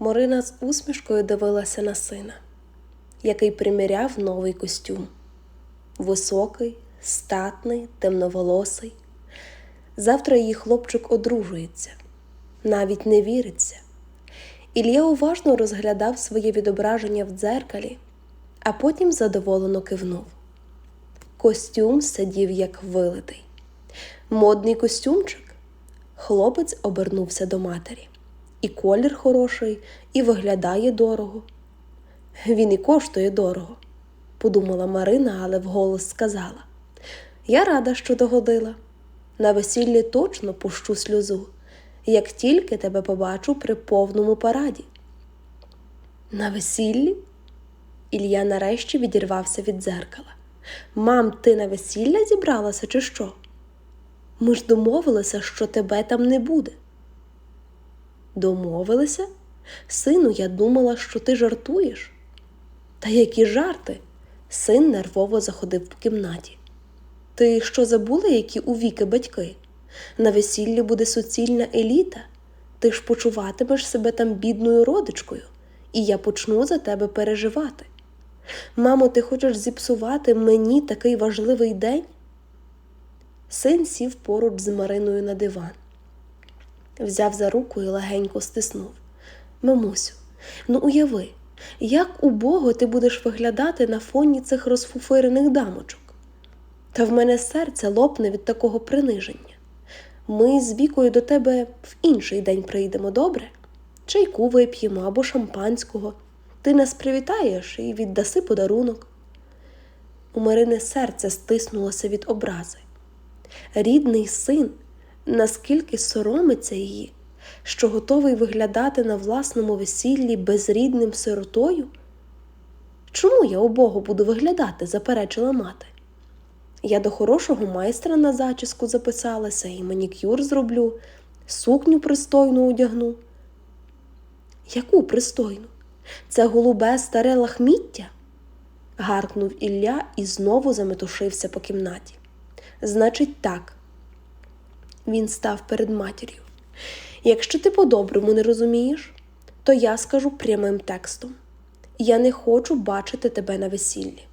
Морина з усмішкою дивилася на сина, який приміряв новий костюм. Високий, статний, темноволосий. Завтра її хлопчик одружується, навіть не віриться. Ілля уважно розглядав своє відображення в дзеркалі, а потім задоволено кивнув. Костюм сидів як вилитий. Модний костюмчик. Хлопець обернувся до матері. І колір хороший, і виглядає дорого. Він і коштує дорого, подумала Марина, але вголос сказала. Я рада, що догодила. На весіллі точно пущу сльозу, як тільки тебе побачу при повному параді. На весіллі? Ілля нарешті відірвався від дзеркала. Мам, ти на весілля зібралася, чи що? Ми ж домовилися, що тебе там не буде. Домовилися? Сину, я думала, що ти жартуєш. Та які жарти? Син нервово заходив по кімнаті. Ти що забула, які у віки батьки? На весіллі буде суцільна еліта. Ти ж почуватимеш себе там бідною родичкою, і я почну за тебе переживати. Мамо, ти хочеш зіпсувати мені такий важливий день? Син сів поруч з Мариною на диван, взяв за руку і легенько стиснув. Мамусю, ну уяви, як убого ти будеш виглядати на фоні цих розфуфирених дамочок. Та в мене серце лопне від такого приниження. Ми з вікою до тебе в інший день прийдемо, добре? Чайку вип'ємо або шампанського. Ти нас привітаєш і віддаси подарунок. У Марини серце стиснулося від образи. Рідний син наскільки соромиться її, що готовий виглядати на власному весіллі безрідним сиротою? Чому я убого буду виглядати? заперечила мати. Я до хорошого майстра на зачіску записалася і манікюр зроблю, сукню пристойну одягну. Яку пристойну? Це голубе старе лахміття? гаркнув Ілля і знову заметушився по кімнаті. Значить, так. Він став перед матір'ю. Якщо ти по-доброму не розумієш, то я скажу прямим текстом: я не хочу бачити тебе на весіллі.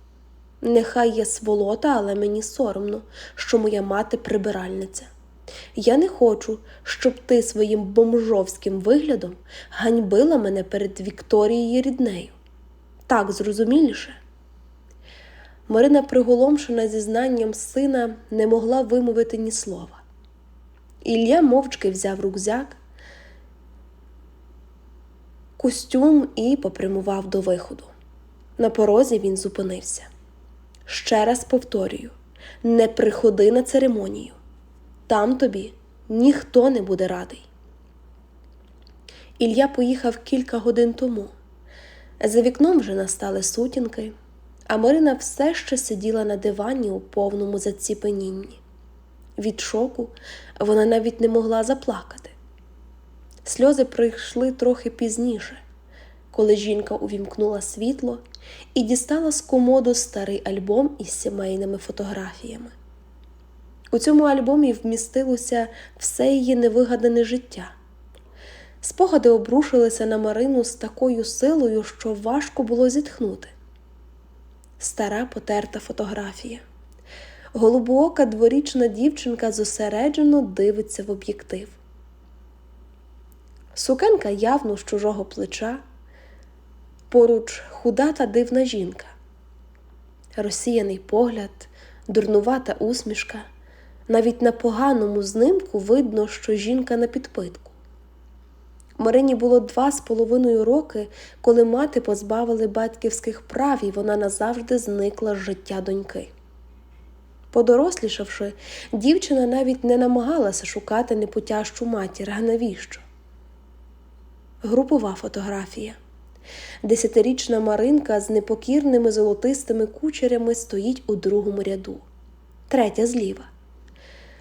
Нехай є сволота, але мені соромно, що моя мати прибиральниця. Я не хочу, щоб ти своїм бомжовським виглядом ганьбила мене перед Вікторією ріднею. Так зрозуміліше. Марина, приголомшена зізнанням сина, не могла вимовити ні слова. Ілля мовчки взяв рюкзак, костюм і попрямував до виходу. На порозі він зупинився. Ще раз повторюю: не приходи на церемонію. Там тобі ніхто не буде радий. Ілля поїхав кілька годин тому. За вікном вже настали сутінки, а Марина все ще сиділа на дивані у повному заціпенінні. Від шоку вона навіть не могла заплакати. Сльози прийшли трохи пізніше, коли жінка увімкнула світло і дістала з комоду старий альбом із сімейними фотографіями. У цьому альбомі вмістилося все її невигадане життя. Спогади обрушилися на Марину з такою силою, що важко було зітхнути. Стара потерта фотографія. Голубоока дворічна дівчинка зосереджено дивиться в об'єктив. Сукенка явно з чужого плеча, поруч худа та дивна жінка, розсіяний погляд, дурнувата усмішка. Навіть на поганому знимку видно, що жінка на підпитку. Марині було два з половиною роки, коли мати позбавили батьківських прав, і вона назавжди зникла з життя доньки. Подорослішавши, дівчина навіть не намагалася шукати непутящу матір, а навіщо? Групова фотографія. Десятирічна Маринка з непокірними золотистими кучерями стоїть у другому ряду, третя зліва.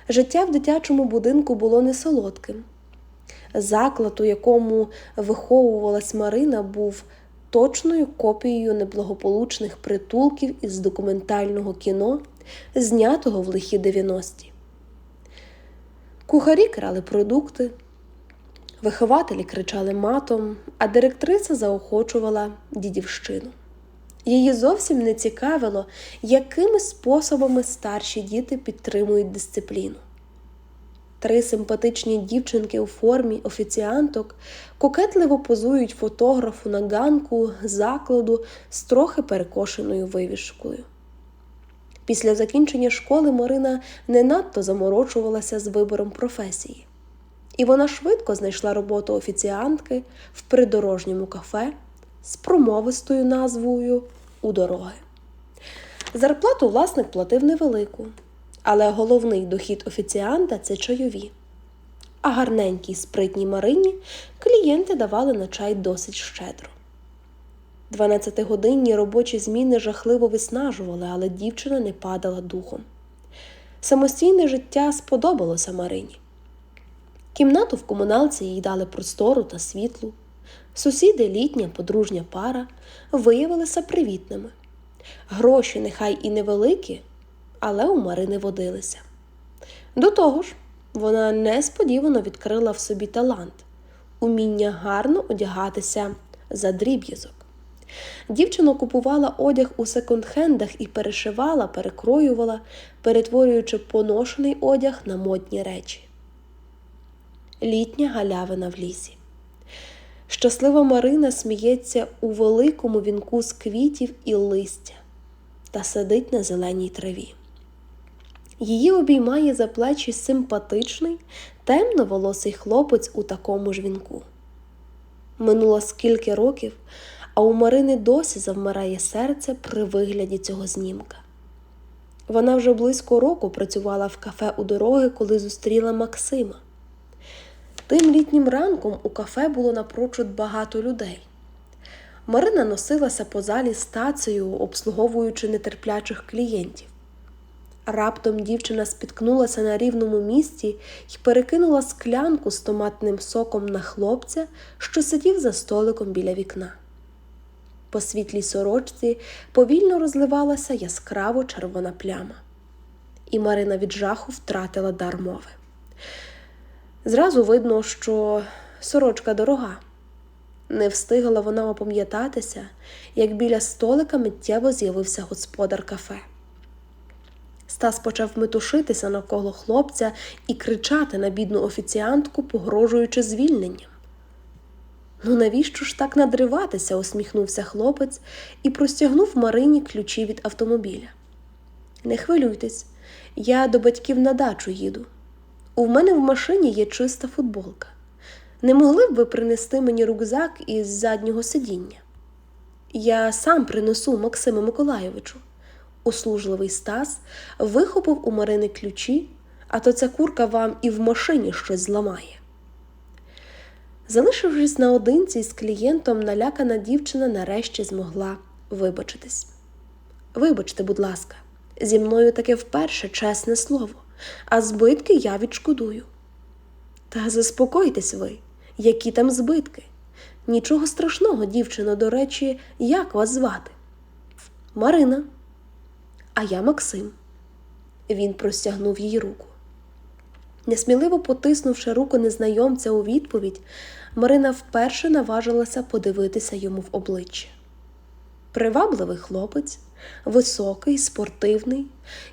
Життя в дитячому будинку було не солодким. Заклад, у якому виховувалась Марина, був точною копією неблагополучних притулків із документального кіно, знятого в лихі 90-ті. Кухарі крали продукти, Вихователі кричали матом, а директриса заохочувала дідівщину. Її зовсім не цікавило, якими способами старші діти підтримують дисципліну. Три симпатичні дівчинки у формі офіціанток кокетливо позують фотографу на ганку закладу з трохи перекошеною вивішкою. Після закінчення школи Марина не надто заморочувалася з вибором професії, і вона швидко знайшла роботу офіціантки в придорожньому кафе з промовистою назвою У дороги. Зарплату власник платив невелику, але головний дохід офіціанта це чайові. А гарненькій спритній Марині клієнти давали на чай досить щедро. 12-годинні робочі зміни жахливо виснажували, але дівчина не падала духом. Самостійне життя сподобалося Марині. Кімнату в комуналці їй дали простору та світлу. Сусіди, літня подружня пара, виявилися привітними. Гроші нехай і невеликі, але у Марини водилися. До того ж, вона несподівано відкрила в собі талант уміння гарно одягатися за дріб'язок. Дівчина купувала одяг у секонд-хендах і перешивала, перекроювала, перетворюючи поношений одяг на модні речі. Літня галявина в лісі. Щаслива Марина сміється у великому вінку з квітів і листя та сидить на зеленій траві. Її обіймає за плечі симпатичний, темноволосий хлопець у такому ж вінку. Минуло скільки років, а у Марини досі завмирає серце при вигляді цього знімка. Вона вже близько року працювала в кафе у дороги, коли зустріла Максима. Тим літнім ранком у кафе було напрочуд багато людей. Марина носилася по залі стацею, обслуговуючи нетерплячих клієнтів. Раптом дівчина спіткнулася на рівному місці і перекинула склянку з томатним соком на хлопця, що сидів за столиком біля вікна. По світлій сорочці повільно розливалася яскраво червона пляма, і Марина від жаху втратила дар мови. Зразу видно, що сорочка дорога. Не встигла вона опам'ятатися, як біля столика миттєво з'явився господар кафе. Стас почав метушитися навколо хлопця і кричати на бідну офіціантку, погрожуючи звільненням. Ну, навіщо ж так надриватися? усміхнувся хлопець і простягнув Марині ключі від автомобіля. Не хвилюйтесь, я до батьків на дачу їду. У мене в машині є чиста футболка. Не могли б ви принести мені рюкзак із заднього сидіння? Я сам принесу Максиму Миколайовичу. Услужливий Стас вихопив у Марини ключі, а то ця курка вам і в машині щось зламає. Залишившись наодинці з клієнтом, налякана дівчина нарешті змогла вибачитись. Вибачте, будь ласка, зі мною таке вперше чесне слово, а збитки я відшкодую. Та заспокойтесь ви, які там збитки. Нічого страшного, дівчино, до речі, як вас звати? Марина. А я Максим. Він простягнув їй руку. Несміливо потиснувши руку незнайомця у відповідь, Марина вперше наважилася подивитися йому в обличчя. Привабливий хлопець, високий, спортивний,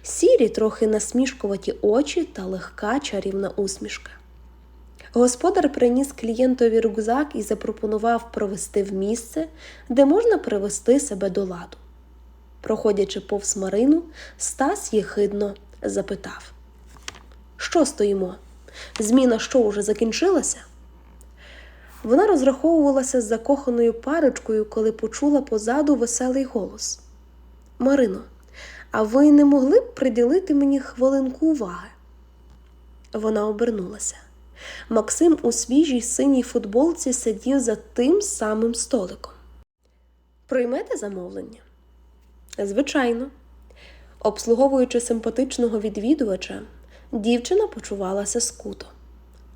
сірі, трохи насмішкуваті очі та легка чарівна усмішка. Господар приніс клієнтові рюкзак і запропонував провести в місце, де можна привести себе до ладу. Проходячи повз Марину, Стас єхидно запитав: Що стоїмо? Зміна що уже закінчилася? Вона розраховувалася з закоханою парочкою, коли почула позаду веселий голос. Марино, а ви не могли б приділити мені хвилинку уваги? Вона обернулася. Максим у свіжій синій футболці сидів за тим самим столиком. Приймете замовлення? Звичайно. Обслуговуючи симпатичного відвідувача, дівчина почувалася скуто.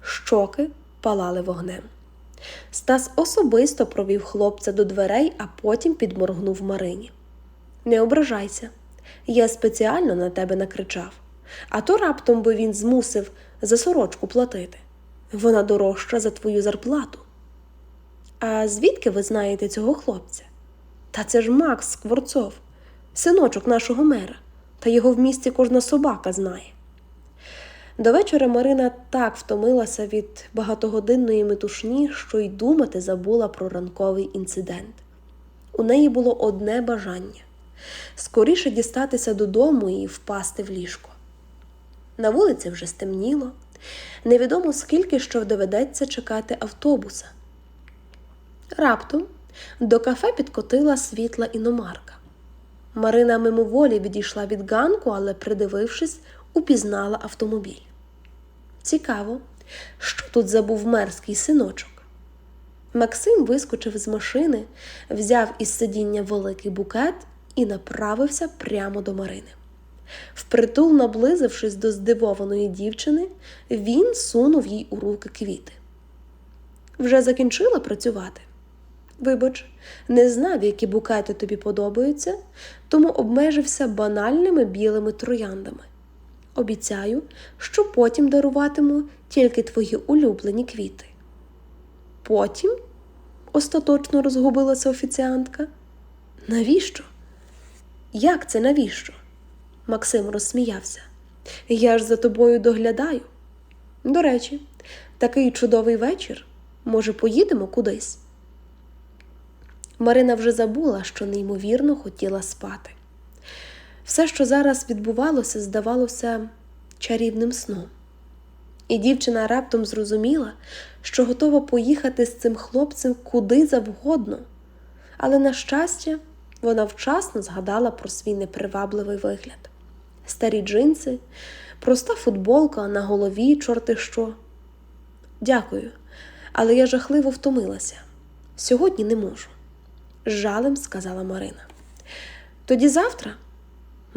Щоки палали вогнем. Стас особисто провів хлопця до дверей, а потім підморгнув Марині. Не ображайся, я спеціально на тебе накричав, а то раптом би він змусив за сорочку платити. Вона дорожча за твою зарплату. А звідки ви знаєте цього хлопця? Та це ж Макс Скворцов, синочок нашого мера, та його в місті кожна собака знає. До вечора Марина так втомилася від багатогодинної метушні, що й думати забула про ранковий інцидент. У неї було одне бажання скоріше дістатися додому і впасти в ліжко. На вулиці вже стемніло, невідомо скільки що доведеться чекати автобуса. Раптом до кафе підкотила світла іномарка. Марина мимоволі відійшла від ганку, але, придивившись, упізнала автомобіль. Цікаво, що тут забув мерський синочок. Максим вискочив з машини, взяв із сидіння великий букет і направився прямо до Марини. Впритул, наблизившись до здивованої дівчини, він сунув їй у руки квіти. Вже закінчила працювати? Вибач, не знав, які букети тобі подобаються, тому обмежився банальними білими трояндами. Обіцяю, що потім даруватиму тільки твої улюблені квіти. Потім? остаточно розгубилася офіціантка. Навіщо? Як це навіщо? Максим розсміявся. Я ж за тобою доглядаю. До речі, такий чудовий вечір. Може, поїдемо кудись? Марина вже забула, що неймовірно хотіла спати. Все, що зараз відбувалося, здавалося чарівним сном. І дівчина раптом зрозуміла, що готова поїхати з цим хлопцем куди завгодно, але, на щастя, вона вчасно згадала про свій непривабливий вигляд: старі джинси, проста футболка на голові, чорти що. Дякую, але я жахливо втомилася. Сьогодні не можу, з жалем сказала Марина. Тоді завтра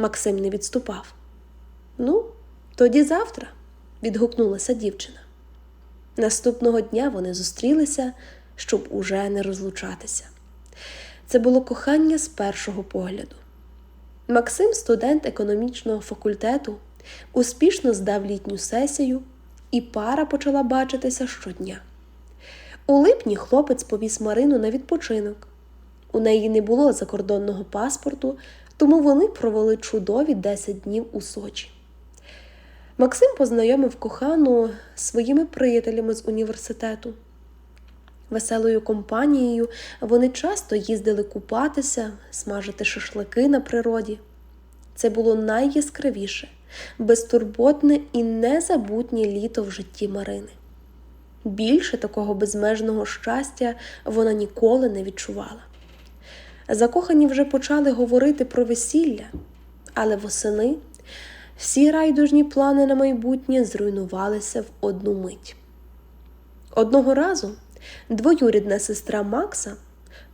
Максим не відступав. Ну, тоді завтра, відгукнулася дівчина. Наступного дня вони зустрілися, щоб уже не розлучатися. Це було кохання з першого погляду. Максим, студент економічного факультету, успішно здав літню сесію, і пара почала бачитися щодня. У липні хлопець повіз Марину на відпочинок. У неї не було закордонного паспорту, тому вони провели чудові 10 днів у Сочі. Максим познайомив кохану своїми приятелями з університету. Веселою компанією вони часто їздили купатися, смажити шашлики на природі. Це було найяскравіше, безтурботне і незабутнє літо в житті Марини. Більше такого безмежного щастя вона ніколи не відчувала. Закохані вже почали говорити про весілля, але восени всі райдужні плани на майбутнє зруйнувалися в одну мить. Одного разу двоюрідна сестра Макса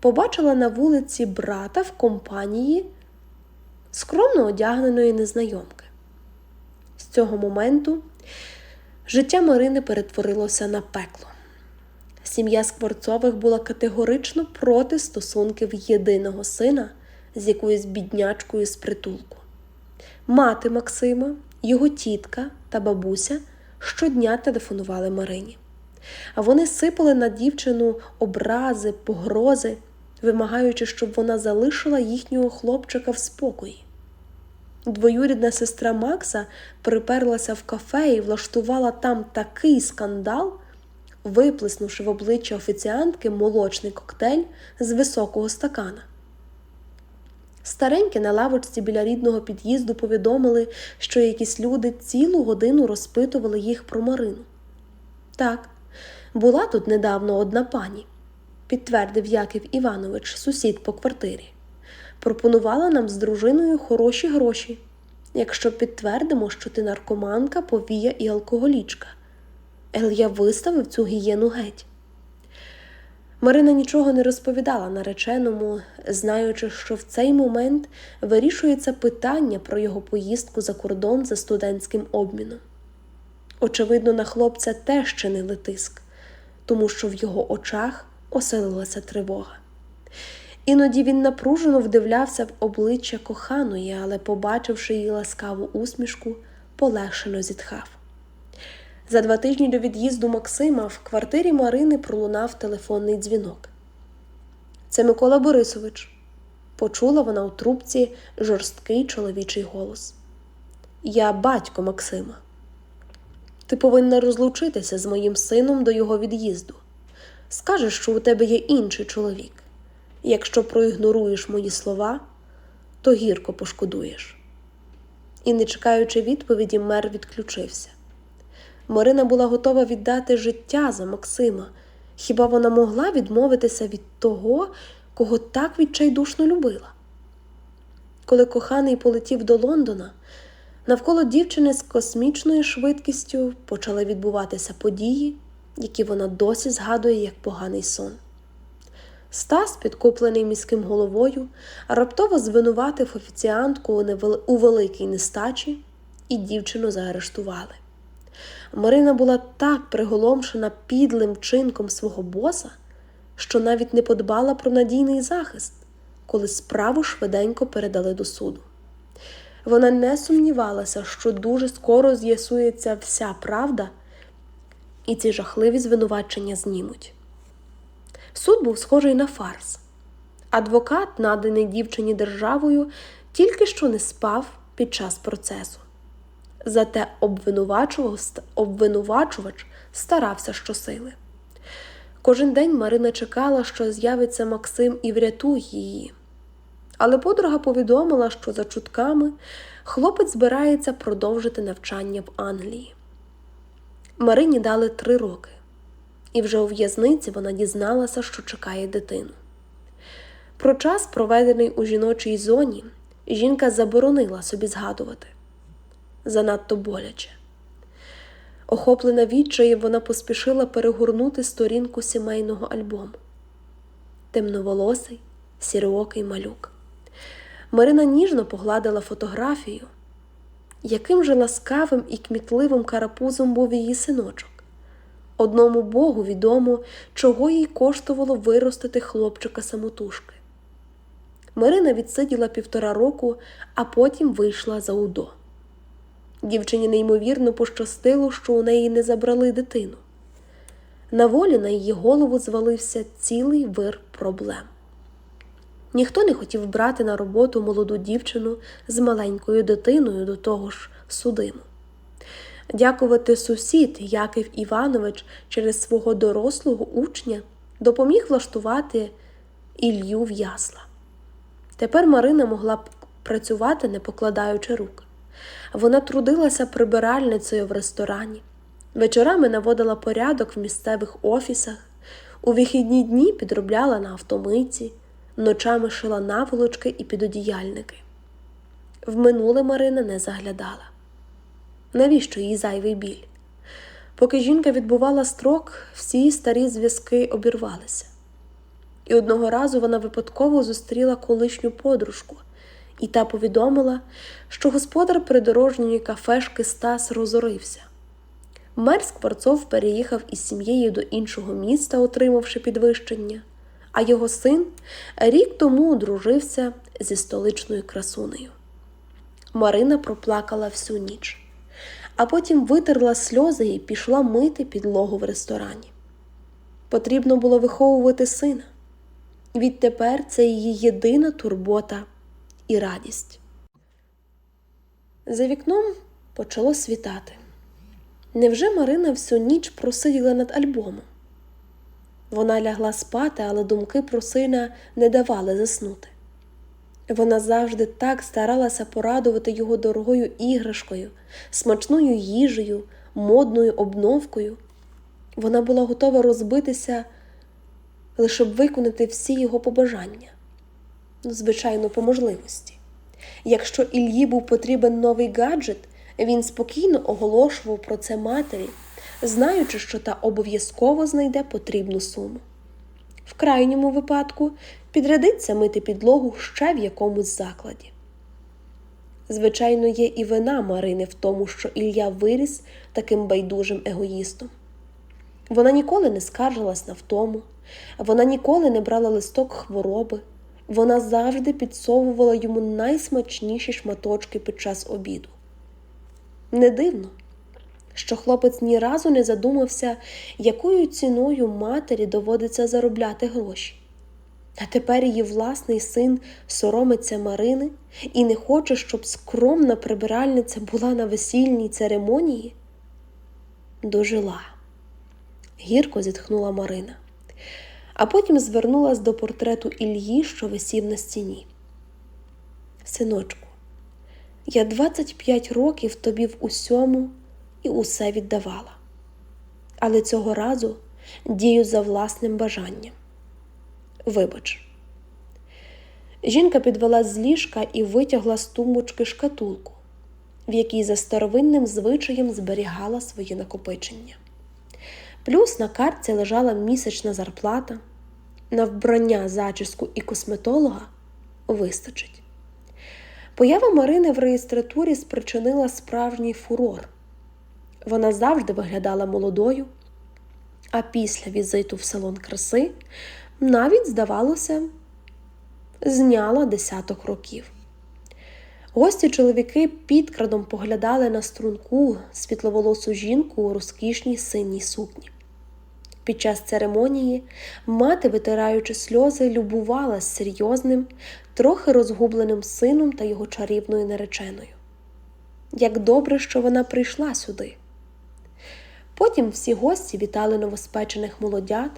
побачила на вулиці брата в компанії скромно одягненої незнайомки. З цього моменту життя Марини перетворилося на пекло. Сім'я Скворцових була категорично проти стосунків єдиного сина з якоюсь біднячкою з притулку. Мати Максима, його тітка та бабуся щодня телефонували Марині. А вони сипали на дівчину образи, погрози, вимагаючи, щоб вона залишила їхнього хлопчика в спокої. Двоюрідна сестра Макса приперлася в кафе і влаштувала там такий скандал, виплеснувши в обличчя офіціантки молочний коктейль з високого стакана. Старенькі на лавочці біля рідного під'їзду повідомили, що якісь люди цілу годину розпитували їх про Марину. Так, була тут недавно одна пані, підтвердив Яків Іванович, сусід по квартирі. Пропонувала нам з дружиною хороші гроші, якщо підтвердимо, що ти наркоманка, повія і алкоголічка. Ел я виставив цю гієну геть. Марина нічого не розповідала нареченому, знаючи, що в цей момент вирішується питання про його поїздку за кордон за студентським обміном. Очевидно, на хлопця теж чинили тиск, тому що в його очах оселилася тривога. Іноді він напружено вдивлявся в обличчя коханої, але, побачивши її ласкаву усмішку, полегшено зітхав. За два тижні до від'їзду Максима в квартирі Марини пролунав телефонний дзвінок. Це Микола Борисович. Почула вона у трубці жорсткий чоловічий голос. Я батько Максима. Ти повинна розлучитися з моїм сином до його від'їзду. Скажеш, що у тебе є інший чоловік. Якщо проігноруєш мої слова, то гірко пошкодуєш. І, не чекаючи відповіді, мер відключився. Марина була готова віддати життя за Максима. Хіба вона могла відмовитися від того, кого так відчайдушно любила? Коли коханий полетів до Лондона, навколо дівчини з космічною швидкістю почали відбуватися події, які вона досі згадує як поганий сон. Стас, підкуплений міським головою, раптово звинуватив офіціантку у, великій нестачі, і дівчину заарештували. Марина була так приголомшена підлим вчинком свого боса, що навіть не подбала про надійний захист, коли справу швиденько передали до суду. Вона не сумнівалася, що дуже скоро з'ясується вся правда, і ці жахливі звинувачення знімуть. Суд був схожий на фарс. Адвокат, наданий дівчині державою, тільки що не спав під час процесу. Зате обвинувачувач старався щосили. Кожен день Марина чекала, що з'явиться Максим і врятує її. Але подруга повідомила, що за чутками хлопець збирається продовжити навчання в Англії. Марині дали три роки, і вже у в'язниці вона дізналася, що чекає дитину. Про час, проведений у жіночій зоні, жінка заборонила собі згадувати занадто боляче. Охоплена відчаєм, вона поспішила перегорнути сторінку сімейного альбому. Темноволосий, сірокий малюк. Марина ніжно погладила фотографію. Яким же ласкавим і кмітливим карапузом був її синочок. Одному Богу відомо, чого їй коштувало виростити хлопчика самотужки. Марина відсиділа півтора року, а потім вийшла за УДО. Дівчині неймовірно пощастило, що у неї не забрали дитину. На волі на її голову звалився цілий вир проблем. Ніхто не хотів брати на роботу молоду дівчину з маленькою дитиною до того ж судиму. Дякувати сусід Яків Іванович через свого дорослого учня допоміг влаштувати Ілью в ясла. Тепер Марина могла б працювати, не покладаючи рук. Вона трудилася прибиральницею в ресторані, вечорами наводила порядок в місцевих офісах, у вихідні дні підробляла на автомиці, ночами шила наволочки і підодіяльники. В минуле Марина не заглядала. Навіщо їй зайвий біль? Поки жінка відбувала строк, всі старі зв'язки обірвалися. І одного разу вона випадково зустріла колишню подружку, і та повідомила, що господар придорожньої кафешки Стас розорився. Мер Скворцов переїхав із сім'єю до іншого міста, отримавши підвищення, а його син рік тому одружився зі столичною красунею. Марина проплакала всю ніч, а потім витерла сльози і пішла мити підлогу в ресторані. Потрібно було виховувати сина. Відтепер це її єдина турбота і радість. За вікном почало світати. Невже Марина всю ніч просиділа над альбомом? Вона лягла спати, але думки про сина не давали заснути. Вона завжди так старалася порадувати його дорогою іграшкою, смачною їжею, модною обновкою. Вона була готова розбитися, лише б виконати всі його побажання звичайно, по можливості. Якщо Ільї був потрібен новий гаджет, він спокійно оголошував про це матері, знаючи, що та обов'язково знайде потрібну суму. В крайньому випадку підрядиться мити підлогу ще в якомусь закладі. Звичайно, є і вина Марини в тому, що Ілля виріс таким байдужим егоїстом. Вона ніколи не скаржилась на втому, вона ніколи не брала листок хвороби. Вона завжди підсовувала йому найсмачніші шматочки під час обіду. Не дивно, що хлопець ні разу не задумався, якою ціною матері доводиться заробляти гроші. А тепер її власний син соромиться Марини і не хоче, щоб скромна прибиральниця була на весільній церемонії. Дожила. Гірко зітхнула Марина, а потім звернулась до портрету Ільї, що висів на стіні. Синочку, я 25 років тобі в усьому і усе віддавала, але цього разу дію за власним бажанням. Вибач. Жінка підвела з ліжка і витягла з тумбочки шкатулку, в якій за старовинним звичаєм зберігала свої накопичення. Плюс на картці лежала місячна зарплата, на вбрання, зачіску і косметолога вистачить. Поява Марини в реєстратурі спричинила справжній фурор. Вона завжди виглядала молодою, а після візиту в салон краси навіть, здавалося, зняла десяток років. Гості чоловіки підкрадом поглядали на струнку світловолосу жінку у розкішній синій сукні. Під час церемонії мати, витираючи сльози, любувалась серйозним, трохи розгубленим сином та його чарівною нареченою. Як добре, що вона прийшла сюди. Потім всі гості вітали новоспечених молодят.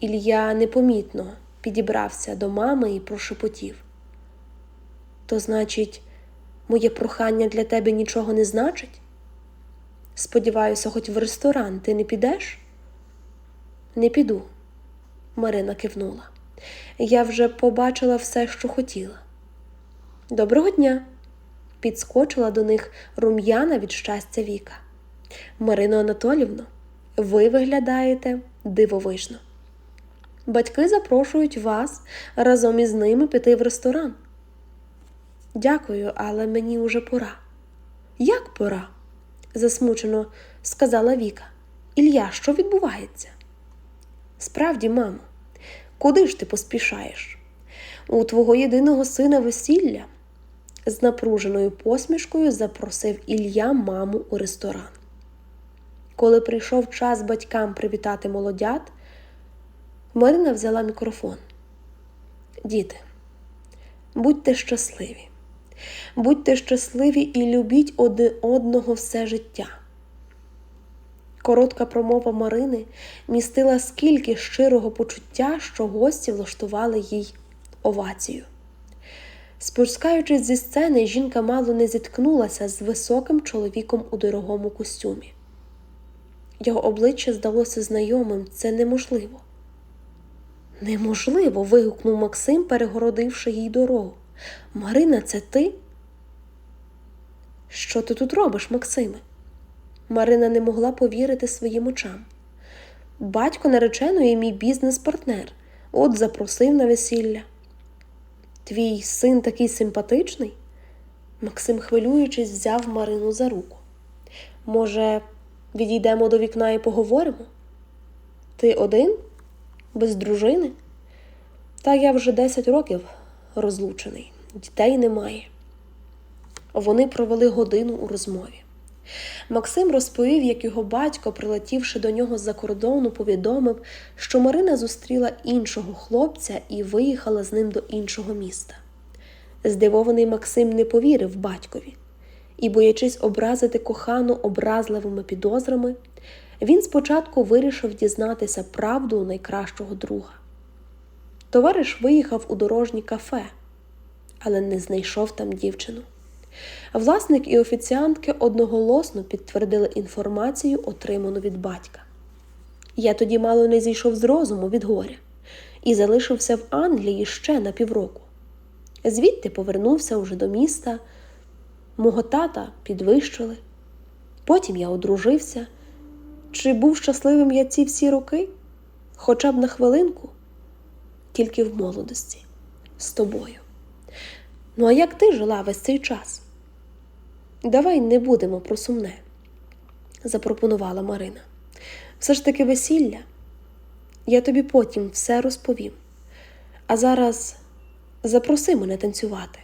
Ілля непомітно підібрався до мами і прошепотів. То, значить, моє прохання для тебе нічого не значить? Сподіваюся, хоч в ресторан ти не підеш? Не піду, Марина кивнула. Я вже побачила все, що хотіла. Доброго дня! Підскочила до них рум'яна від щастя Віка. Марино Анатолівно, ви виглядаєте дивовижно. Батьки запрошують вас разом із ними піти в ресторан. Дякую, але мені уже пора. Як пора? засмучено сказала Віка. Ілля, що відбувається? Справді, мамо, куди ж ти поспішаєш? У твого єдиного сина весілля? З напруженою посмішкою запросив Ілля маму у ресторан. Коли прийшов час батькам привітати молодят, Марина взяла мікрофон. Діти, будьте щасливі, будьте щасливі і любіть один одного все життя. Коротка промова Марини містила скільки щирого почуття, що гості влаштували їй овацію. Спускаючись зі сцени, жінка мало не зіткнулася з високим чоловіком у дорогому костюмі. Його обличчя здалося знайомим, це неможливо. Неможливо. вигукнув Максим, перегородивши їй дорогу. Марина, це ти? Що ти тут робиш, Максиме? Марина не могла повірити своїм очам. Батько нареченої мій бізнес-партнер, от запросив на весілля. Твій син такий симпатичний? Максим, хвилюючись, взяв Марину за руку. Може, відійдемо до вікна і поговоримо? Ти один? Без дружини? Та я вже 10 років розлучений, дітей немає. Вони провели годину у розмові. Максим розповів, як його батько, прилетівши до нього з-за кордону, повідомив, що Марина зустріла іншого хлопця і виїхала з ним до іншого міста. Здивований Максим не повірив батькові і, боячись образити кохану образливими підозрами, він спочатку вирішив дізнатися правду у найкращого друга. Товариш виїхав у дорожнє кафе, але не знайшов там дівчину. Власник і офіціантки одноголосно підтвердили інформацію, отриману від батька. Я тоді мало не зійшов з розуму від горя і залишився в Англії ще на півроку. Звідти повернувся уже до міста, мого тата підвищили. Потім я одружився. Чи був щасливим я ці всі роки? Хоча б на хвилинку, тільки в молодості, з тобою. Ну, а як ти жила весь цей час? Давай не будемо про сумне, запропонувала Марина. Все ж таки весілля. Я тобі потім все розповім. А зараз запроси мене танцювати.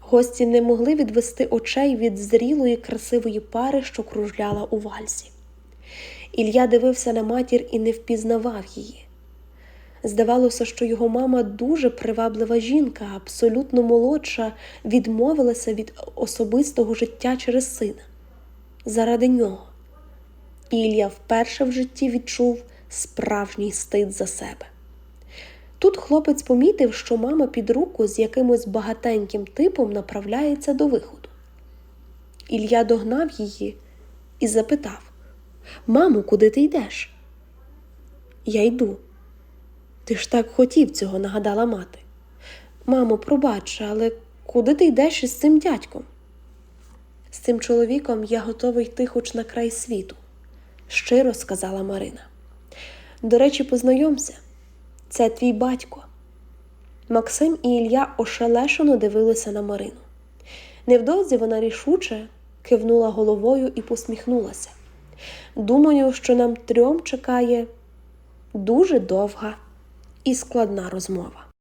Гості не могли відвести очей від зрілої красивої пари, що кружляла у вальсі. Ілля дивився на матір і не впізнавав її. Здавалося, що його мама дуже приваблива жінка, абсолютно молодша, відмовилася від особистого життя через сина. Заради нього. Ілля вперше в житті відчув справжній стид за себе. Тут хлопець помітив, що мама під руку з якимось багатеньким типом направляється до виходу. Ілля догнав її і запитав: Мамо, куди ти йдеш? Я йду. Ти ж так хотів цього, нагадала мати. Мамо, пробач, але куди ти йдеш із цим дядьком? З цим чоловіком я готовий йти хоч на край світу, щиро сказала Марина. До речі, познайомся, це твій батько. Максим і Ілля ошелешено дивилися на Марину. Невдовзі вона рішуче кивнула головою і посміхнулася. Думаю, що нам трьом чекає дуже довга і складна розмова.